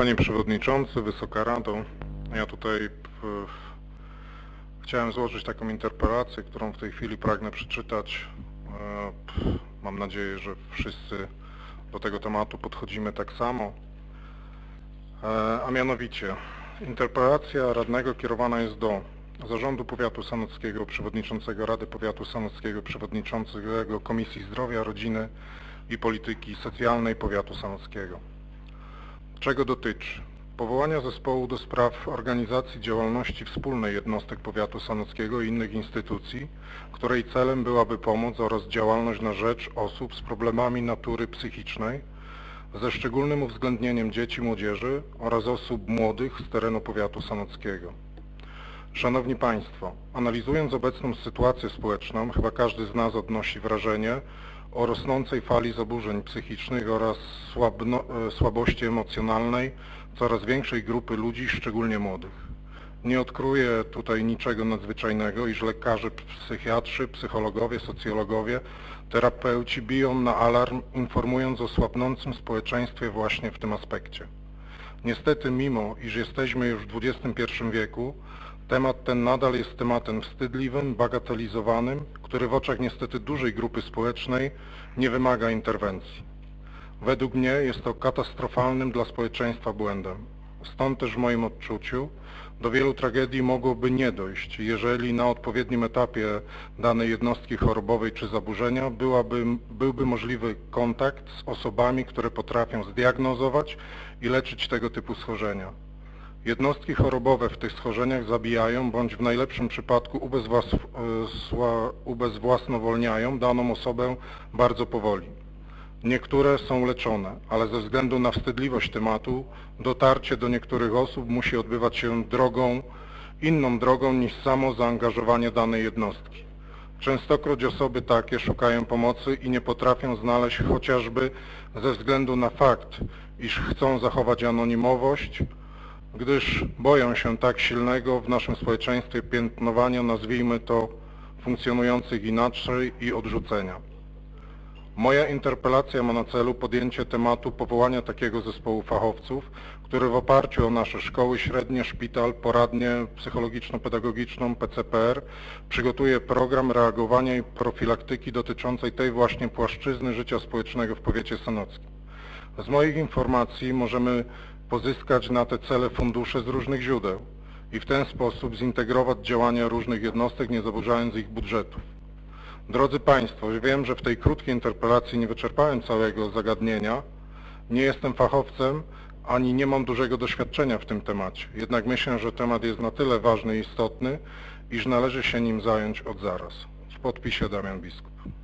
Panie Przewodniczący, Wysoka Rado, ja tutaj w, chciałem złożyć taką interpelację, którą w tej chwili pragnę przeczytać. E, Mam nadzieję, że wszyscy do tego tematu podchodzimy tak samo. E, A mianowicie, interpelacja radnego kierowana jest do Zarządu Powiatu Sanockiego, Przewodniczącego Rady Powiatu Sanockiego, Przewodniczącego Komisji Zdrowia, Rodziny i Polityki Socjalnej Powiatu Sanockiego. Czego dotyczy? Powołania zespołu do spraw organizacji działalności wspólnej jednostek powiatu sanockiego i innych instytucji, której celem byłaby pomoc oraz działalność na rzecz osób z problemami natury psychicznej, ze szczególnym uwzględnieniem dzieci, młodzieży oraz osób młodych z terenu powiatu sanockiego. Szanowni Państwo, analizując obecną sytuację społeczną, chyba każdy z nas odnosi wrażenie o rosnącej fali zaburzeń psychicznych oraz słabno, e, słabości emocjonalnej coraz większej grupy ludzi, szczególnie młodych. Nie odkryję tutaj niczego nadzwyczajnego, iż lekarze, psychiatrzy, psychologowie, socjologowie, terapeuci biją na alarm, informując o słabnącym społeczeństwie właśnie w tym aspekcie. Niestety, mimo iż jesteśmy już w XXI wieku, temat ten nadal jest tematem wstydliwym, bagatelizowanym, który w oczach niestety dużej grupy społecznej nie wymaga interwencji. Według mnie jest to katastrofalnym dla społeczeństwa błędem. Stąd też w moim odczuciu do wielu tragedii mogłoby nie dojść, jeżeli na odpowiednim etapie danej jednostki chorobowej czy zaburzenia byłaby, byłby możliwy kontakt z osobami, które potrafią zdiagnozować i leczyć tego typu schorzenia. Jednostki chorobowe w tych schorzeniach zabijają bądź w najlepszym przypadku ubezwłasnowolniają daną osobę bardzo powoli. Niektóre są leczone, ale ze względu na wstydliwość tematu dotarcie do niektórych osób musi odbywać się drogą, inną drogą niż samo zaangażowanie danej jednostki. Częstokroć osoby takie szukają pomocy i nie potrafią znaleźć chociażby ze względu na fakt, iż chcą zachować anonimowość, gdyż boją się tak silnego w naszym społeczeństwie piętnowania, nazwijmy to, funkcjonujących inaczej i odrzucenia. Moja interpelacja ma na celu podjęcie tematu powołania takiego zespołu fachowców, który w oparciu o nasze szkoły średnie, szpital, poradnię psychologiczno-pedagogiczną PCPR przygotuje program reagowania i profilaktyki dotyczącej tej właśnie płaszczyzny życia społecznego w powiecie sanockim. Z moich informacji możemy pozyskać na te cele fundusze z różnych źródeł i w ten sposób zintegrować działania różnych jednostek, nie zaburzając ich budżetów. Drodzy Państwo, wiem, że w tej krótkiej interpelacji nie wyczerpałem całego zagadnienia. Nie jestem fachowcem, ani nie mam dużego doświadczenia w tym temacie. Jednak myślę, że temat jest na tyle ważny i istotny, iż należy się nim zająć od zaraz. W podpisie Damian Biskup.